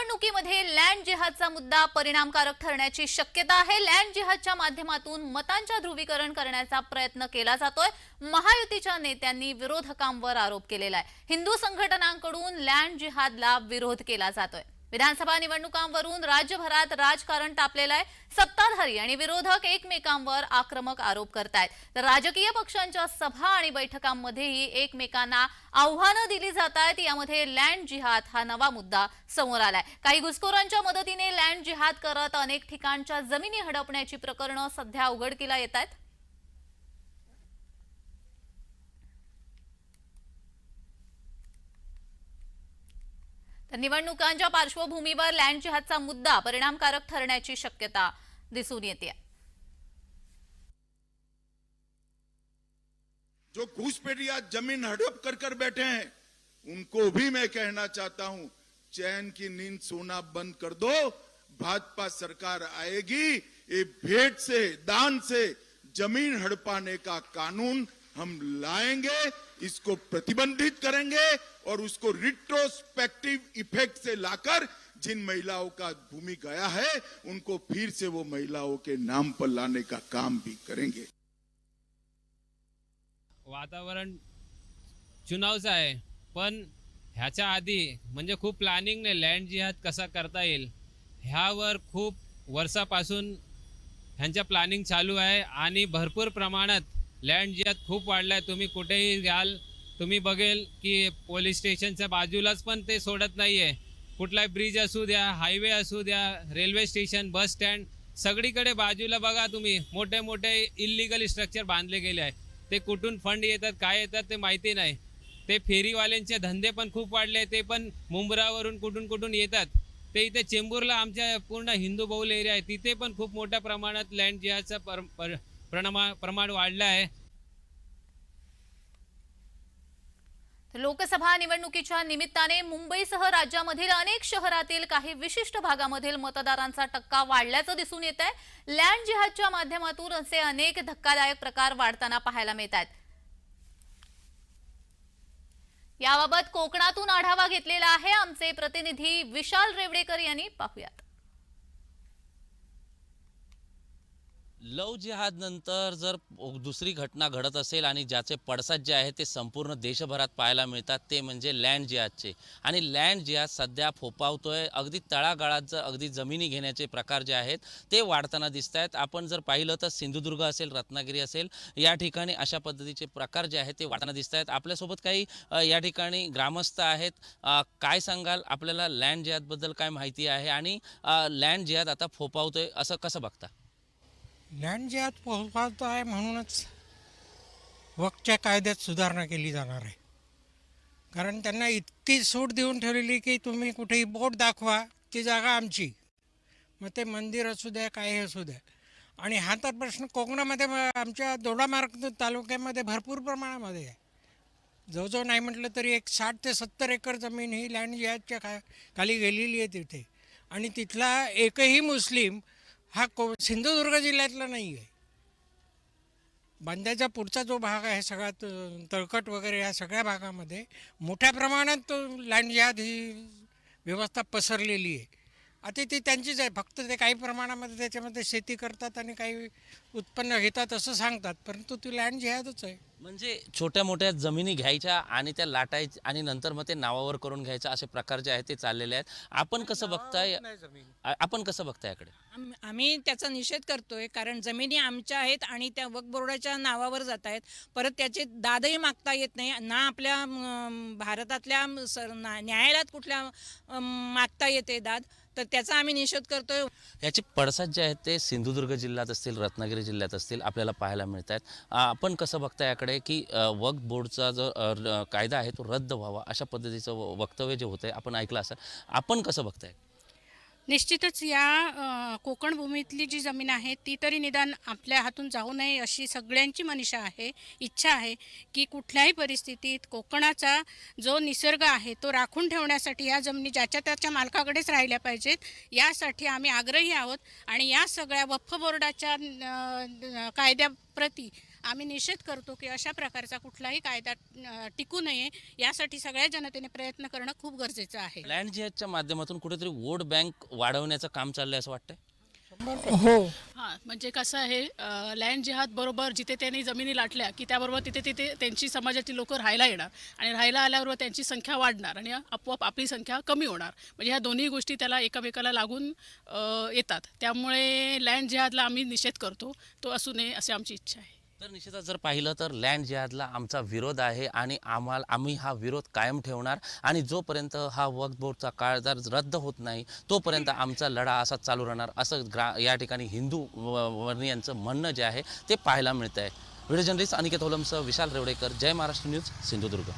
निवडणुकीमध्ये लँड जिहादचा मुद्दा परिणामकारक ठरण्याची शक्यता आहे. लँड जिहादच्या माध्यमातून मतांच्या ध्रुवीकरण करण्याचा प्रयत्न केला जातोय. महायुतीच्या नेत्यांनी विरोधकांवर आरोप केलेला आहे. हिंदू संघटनांकडून लँड जिहादला विरोध केला जातोय. विधानसभा निवडणुकांवरून राज्यभरात राजकारण तापलेलं आहे. सत्ताधारी आणि विरोधक एकमेकांवर आक्रमक आरोप करतायत. तर राजकीय पक्षांच्या सभा आणि बैठकांमध्येही एकमेकांना आव्हानं दिली जात आहेत यामध्ये लँड जिहाद हा नवा मुद्दा समोर आलाय. काही घुसखोरांच्या मदतीने लँड जिहाद करत अनेक ठिकाणच्या जमिनी हडपण्याची प्रकरणं सध्या उघडकीला येत आहेत तर निवडणुकांच्या पार्श्वभूमीवर लँड जिहादचा मुद्दा परिणामकारक ठरण्याची शक्यता दिसून येते. जो घूसपेटिया जमीन हड़प कर कर बैठे हैं उनको भी मैं कहना चाहता हूं चैन की नींद सोना बंद कर दो भाजपा सरकार आएगी ये भेंट से दान से जमीन हड़पाने का कानून हम लाएंगे इसको प्रतिबंधित करेंगे और उसको रिट्रोस्पेक्टिव इफेक्ट से लाकर जिन महिलाओं का भूमि गया है उनको फिर से वो महिलाओं के नाम पर लाने का काम भी करेंगे। वातावरण चुनावचं आहे पण ह्याच्या आधी म्हणजे खूप प्लॅनिंगने लँड जिहाद कसा करता येईल ह्यावर खूप वर्षापासून ह्यांच्या प्लॅनिंग चालू आहे आणि भरपूर प्रमाणात लँड जी खूप वाढला आहे तुम्ही कुठेही घ्याल. तुम्ही बघेल की पोलीस स्टेशनच्या बाजूलाच पण ते सोडत नाही आहे कुठलाही ब्रिज असू द्या हायवे असू द्या रेल्वे स्टेशन बस स्टँड सगळीकडे बाजूला बघा तुम्ही. मोठे मोठे इल्लिगल स्ट्रक्चर बांधले गेले आहे. ते कुठून फंड येतात काय येतात ते माहिती नाही. ते फेरीवाल्यांचे धंदे पण खूप वाढले ते पण मुंब्रावरून कुठून कुठून येतात. ते इथे चेंबूरला आमच्या पूर्ण हिंदू बहुल एरिया आहे तिथे पण खूप मोठ्या प्रमाणात लँड जिहाचं पर, पर, प्रणमा प्रमाण वाढलं आहे लोकसभा निवडणुकीच्या निमित्ताने मुंबईसह राज्यामधील अनेक शहरातील काही विशिष्ट भागामधील मतदारांचा टक्का वाढल्याचं दिसून येत आहे लँड जिहादच्या माध्यमातून असे अनेक धक्कादायक प्रकार वाढताना पाहायला मिळत आहेत याबाबत कोकणातून आढावा घेतलेला आहे आमचे प्रतिनिधी विशाल रेवडेकर यांनी. पाहूयात. लव जिहाद नंतर जर दुसरी घटना घडत असेल आणि ज्याचे पडसाद जे आहेत ते संपूर्ण देशभरात पाहायला मिळतात ते म्हणजे लँड जिहादचे. आणि लँड जिहाद सध्या फोपावतो आहे अगदी तळागाळात जर अगदी जमिनी घेण्याचे प्रकार जे आहेत ते वाढताना दिसत आहेत आपण जर पाहिलं तर सिंधुदुर्ग असेल रत्नागिरी असेल या ठिकाणी अशा पद्धतीचे प्रकार जे आहेत ते वाढताना दिसत आहेत आपल्यासोबत काही या ठिकाणी ग्रामस्थ आहेत. काय सांगाल? आपल्याला लँड जिहादबद्दल काय माहिती आहे? आणि लँड जिहाद आता फोपावतोय असं कसं बघता? लँड जिहाद पोहोचवायचं आहे म्हणूनच वक्तच्या कायद्यात सुधारणा केली जाणार आहे. कारण त्यांना इतकी सूट देऊन ठेवलेली की तुम्ही कुठेही बोट दाखवा ती जागा आमची. मग ते मंदिर असू द्या काय असू द्या. आणि हा तर प्रश्न कोकणामध्ये आमच्या दोडामार्ग तालुक्यामध्ये भरपूर प्रमाणामध्ये आहे. जवळजवळ नाही म्हटलं तरी एक साठ ते सत्तर एकर जमीन ही लँड जिहाजच्या खा खाली गेलेली आहे तिथे. आणि तिथला एकही मुस्लिम हा को सिंधुदुर्ग जिल्ह्यातला नाही आहे बांद्याचा पुढचा जो भाग आहे सगळ्यात तळकट वगैरे या सगळ्या भागामध्ये मोठ्या प्रमाणात लँड याद ही व्यवस्था पसरलेली आहे. आता ती त्यांचीच आहे. फक्त ते काही प्रमाणामध्ये त्याच्यामध्ये शेती करतात आणि काही उत्पन्न घेतात असं सांगतात. परंतु ती लँड जिहादच आहे. म्हणजे छोट्या मोठ्या जमिनी घ्यायच्या आणि त्या लाटायच्या आणि नंतर मग ते नावावर करून घ्यायचं असे प्रकार जे आहेत ते चाललेले आहेत. आपण कसं बघताय? आ- आपण कसं बघताय याकडे? आम- आम्ही त्याचा निषेध करतोय. कारण जमिनी आमच्या आहेत आणि त्या वक्फ बोर्डाच्या नावावर जात आहेत. परत त्याचे दादही मागता येत नाही. ना आपल्या अम, भारतातल्या सर- ना- न्यायालयात कुठल्या अम, मागता येते दाद. तर त्याचा आम्ही निषेध करतोय. याचे पडसाद जे आहेत ते सिंधुदुर्ग जिल्ह्यात असतील रत्नागिरी जिल्ह्यात असतील आपल्याला पाहायला मिळत आहेत आपण कसं बघताय याकडे की वक्फ बोर्डचा जो र- कायदा आहे तो रद्द व्हावा अशा पद्धतीचं व- वक्तव्य जे होतं आहे आपण ऐकलं असं आपण कसं बघताय? निश्चितच या कोकण भूमीतली जी जमीन आहे ती तरी निदान आपल्या हातून जाऊ नये अशी सगळ्यांची मनीषा आहे इच्छा आहे की कुठल्याही परिस्थितीत कोकणाचा जो निसर्ग आहे तो राखून ठेवण्यासाठी या जमिनी ज्याच्या त्याच्या मालकाकडेच राहिल्या पाहिजेत यासाठी आम्ही आग्रही आहोत. आणि या सगळ्या वक्फ बोर्डाच्या कायद्याप्रती आम्ही निषेध करतो की अशा प्रकारचा कुठलाही कायदा टिकू नये. यासाठी सगळ्या जनतेने प्रयत्न करणं खूप गरजेचं आहे. लँड जिहादच्या माध्यमातून कुठेतरी वोट बँक वाढवण्याचं काम चाललंय असं वाटतंय? हो. हां म्हणजे कसं आहे लँड जिहाद बरोबर जिथे त्यांनी जमिनी लाटल्या की त्याबरोबर तिथे तिथे त्यांची समाजाची लोक राहायला येणार. आणि राहायला आल्याबरोबर त्यांची संख्या वाढणार आणि आपोआप आपली संख्या कमी होणार. म्हणजे ह्या दोन्ही गोष्टी त्याला एकामेकाला लागून येतात. त्यामुळे लँड जिहादला आम्ही निषेध करतो. तो असू नये अशी आमची इच्छा आहे. तर निश्चितच जर पाहिलं तर लँड जिहादला आमचा विरोध आहे आणि आम्हाला आम्ही हा विरोध कायम ठेवणार आणि जोपर्यंत हा वक्फ बोर्डचा काळ जर रद्द होत नाही तोपर्यंत आमचा लढा असाच चालू राहणार असं ग्रा या ठिकाणी हिंदू व- म्हणणं जे आहे ते पाहायला मिळतं आहे व्हिडिओ जर्नलिस्ट अनिकेत होलमसह विशाल रेवडेकर जय महाराष्ट्र न्यूज सिंधुदुर्ग.